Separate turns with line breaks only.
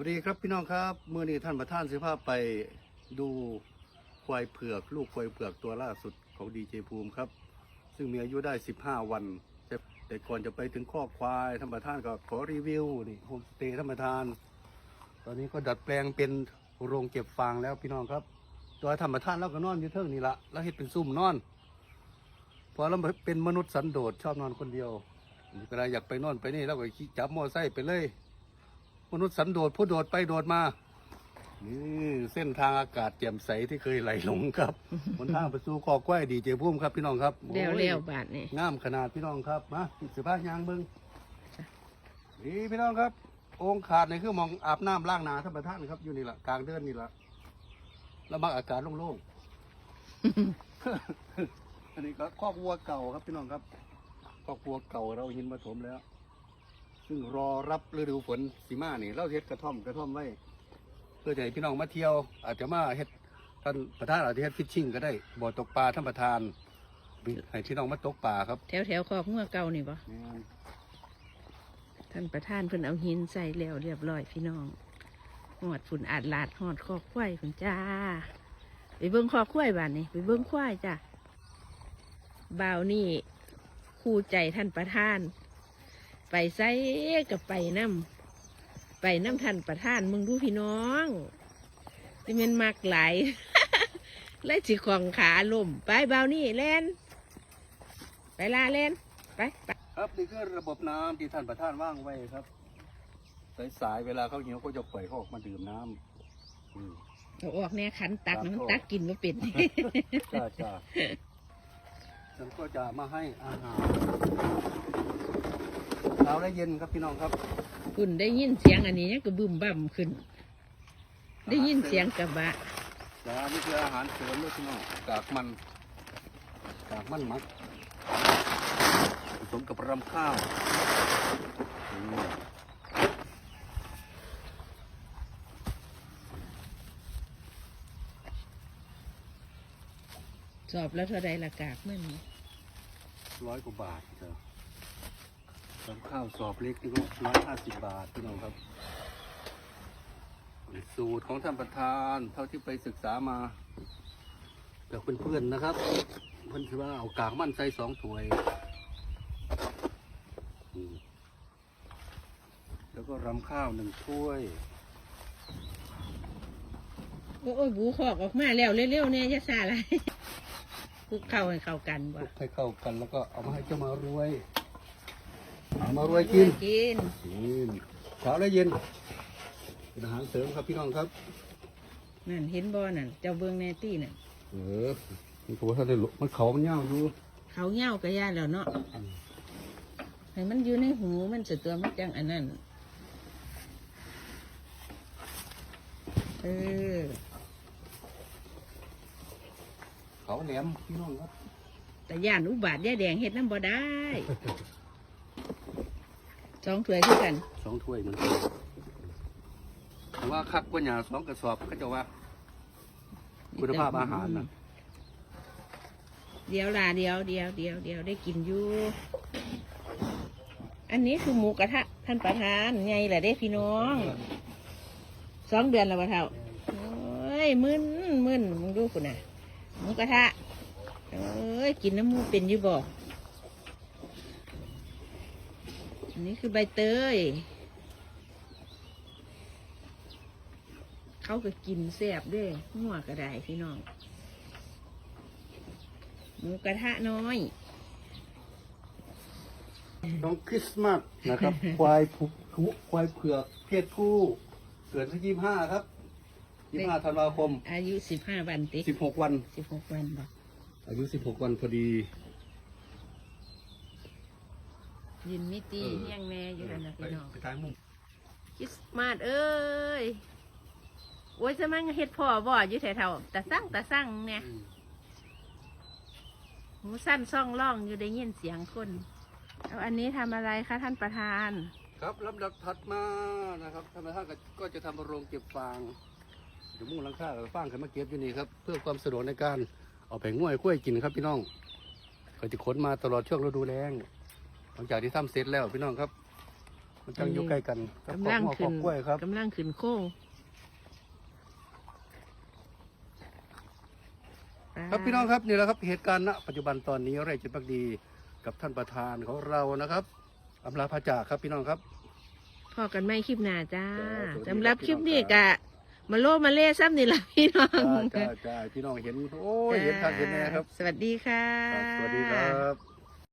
วัสดีครับพี่น้องครับเมื่อนี้ท่านประธานสิภาพไปดูควายเผือกลูกควายเผือกตัวล่าสุดของดีเจภูมิครับ ซึ่งมีอายุได้ 15 วัน แต่ก่อนจะไปถึงข้อควายท่านประธานก็ขอรีวิวนี่โฮมสเตย์ท่านประธาน ตอนนี้ก็ดัดแปลงเป็นโรงเก็บฟางแล้วพี่น้องครับ ตัวธรรมทานเราก็นอนอยู่เทิงนี่ละแล้วเฮ็ดเป็นซุ่มนอนเพอเราเป็นมนุษย์สันโดษชอบนอนคนเดียวก็เลยอยากไปนอนไปนี่แล้วก็จับมอไซค์ไปเลย มนุษย์สันโดษผู้โดดไปโดดมานี่เส้นทางอากาศแจ่มใสที่เคยไหลหลงครับบนทางไปสู่คอกล้วยดีเจพุ่มครับพี่น้องครับ
เร็ว
โอ้ย
เร็วบาทนี่
งามขนาดพี่น้องครับมาสิบ้ายางเบิ้งนี่พี่น้องครับ องค์ขาดนี่คือหมองอาบน้ำล้างหนาท่านประธานครับอยู่นี่แหละกลางเดือนนี่แหละแล้วมักอากาศโล่งๆอันนี้ก็คอกวัวเก่าครับพี่น้องครับคอกวัวเก่าเราหินมาถมแล้ว ซึ่งรอรับฤดูฝนสีมานี่เราเฮ็ดกระท่อมกระท่อมไว้ เพื่อจะให้พี่น้องมาเที่ยว อาจจะมาเฮ็ดท่านประธานอาจจะเฮ็ดฟิชชิ่งก็ได้บ่อตกปลาท่านประธานให้พี่น้องมาตกปลาครับ
แถวแถวคอกงัวเก่านี่บ่
แม่น
ท่านประธานเพิ่นเอาหินใส่แล้วเรียบร้อยพี่น้องหอดฝุ่นอาดลาดหอดคอกควายฝุ่นจ้าไปเบิ้งคอกควายบ้านนี่ไปเบิ้งควายจ้าบ่าวนี่คู่ใจท่านประธาน ไปไซกับไปน้ำไปน้ำท่านประธานมึงดูพี่น้องที่มันมักหลายและสิของขาล่มไปบ่าวนี่แลนไปลาแลนไปไป
ครับนี่คือระบบน้ำที่ท่านประธานว่างไว้ครับ สายๆเวลาเขาหิวเขาจะปล่อยเขาออกมาดื่มน้ำอืม
เอาออกเนี่ยขันตัก
ครับ
มันตักกินไม่เป็น
จ้าจ้าฉันก็จะมาให้อาหาร เช้าและเย็นครับพี่น้องครับ
คุณได้ยินเสียงอันนี้ยังก็บึมบั่มขึ้น ได้ยินเสียงกระบะ
จ้านี่คืออาหารเสริมด้วยพี่น้องกากมันกากมันหมักผสมกับรำข้าวอืม
สอบแล้วเท่าไรละกากมัน
ร้อยกว่าบาทจ้ะ รำข้าวสอบเล็กนี่ก็ร้อยห้าสิบบาทพี่น้องครับ สูตรของท่านประธาน เท่าที่ไปศึกษามาจากเพื่อนๆนะครับ เพื่อนคือว่าเอากากมันใส่สองถ้วยอืมแล้วก็รำข้าวหนึ่งถ้วย
โอ้ยบูคอกออกมาแล้วเร็วๆเนี่ยจะซาอะไรคลุกเข้าให้เข้ากันบ่
คลุกให้เข้ากันแล้วก็เอามาให้เจ้ามารวย เอามารวยกิน
กิน
นี่เช้าและเย็นเป็นอาหารเสริมครับพี่น้องครับ
นั่นเห็นบ่นั่นเจ้าเบิ้งแนตี้นั่น
เออมันตัวท่านได้หลบมันเขามันเน่าวอยู่
เขาเหย้ากระยานแล้วเนาะให้มันอยู่ในหูมันจะตัวมันจังอันนั้นเออ
เขาแหลมพี่น้องครับ
แต่ย่านอุบาทย่าแดงเฮ็ดน้ำบ่ได้ สองถ้วยคือกัน
สองถ้วยเหมือนกันแต่ว่าคักกว่าหยาสองกระสอบเขาจะว่า คุณภาพอาหารนะ
เดี๋ยวล่ะเดี๋ยวเดี๋ยวเดี๋ยวเดี๋ยวได้กินอยู่ อันนี้คือหมูกระทะ ท่านประธานไงล่ะเด้พี่น้องสองเดือนแล้ววะเท่าโอ้ยมึนมึนมึงดูคุณน่ะหมูกระทะเอ้ยกินน้ำมูกเป็นอยู่บ่ อันนี้คือใบเตย เขาก็กินแซ่บเด้วยหัวก็ได้พี่น้อง หมูกระทะน้อย
น้องคริสต์มาสนะครับ ควายผูควายเผือกเพศผู้ เกิดที่ยี่ห้าครับยี่ห้าธันวาคม
อายุสิบห้าวันติ
สิบหกวัน
สิบหกวันบอก
อายุสิบหกวันพอดี
ยืนมิตี
เออ
เฮียงแม่อยู่นั่นนะ
ไป
พี่น้อง
ไปทางมุม
คริสต์มาสเอ้ย โอ้ยจะมั่งเฮ็ดพ่อบ่อยู่แถวๆตะสั่งตะสั่งเนี่ย
อืม
หูสั้นซ่องล่องอยู่ได้ยินเสียงคนเอาอันนี้ทำอะไรคะท่านประธาน
ครับลำดับถัดมานะครับธรรมชาติก็จะทำโรงเก็บฟางเดี๋ยวมุ่งหลังคากับฟางขึ้นมาเก็บอยู่นี่ครับ เพื่อความสะดวกในการเอาไปง่วยกล้วยกินครับพี่น้องก็จะขนมาตลอดช่วงฤดูแล้งห ลังจากที่ทำเสร็จแล้วพี่น้องครับ มันจังอยู่ใกล้กันกับ
กำลัง
ข
ขึ้
อนกล้วยครับ
กำลังขึ้นโค้ง
ครับพี่น้องครับนี่แหละครับเหตุการณ์ณปัจจุบันตอนนี้ไร่จิตพักดีกับท่านประธานของเรานะครับอำลาพระจากครับพี่น้องครับ
พอกันไม่คลิปหน้าจ้า
จ้าสวัสดีครับ
สำหรับคลิปนี้
พี่น้องครั
กะ
บ
มาโลมาเล่ซ้ำนี่ละพี่น้อง
จ้าจ้าจ้าพี่น้องเห็นโอ้ยเห็นทางเห็นแน่ครับ
สวัสดีค่ะ
ครับสวัสดีครับ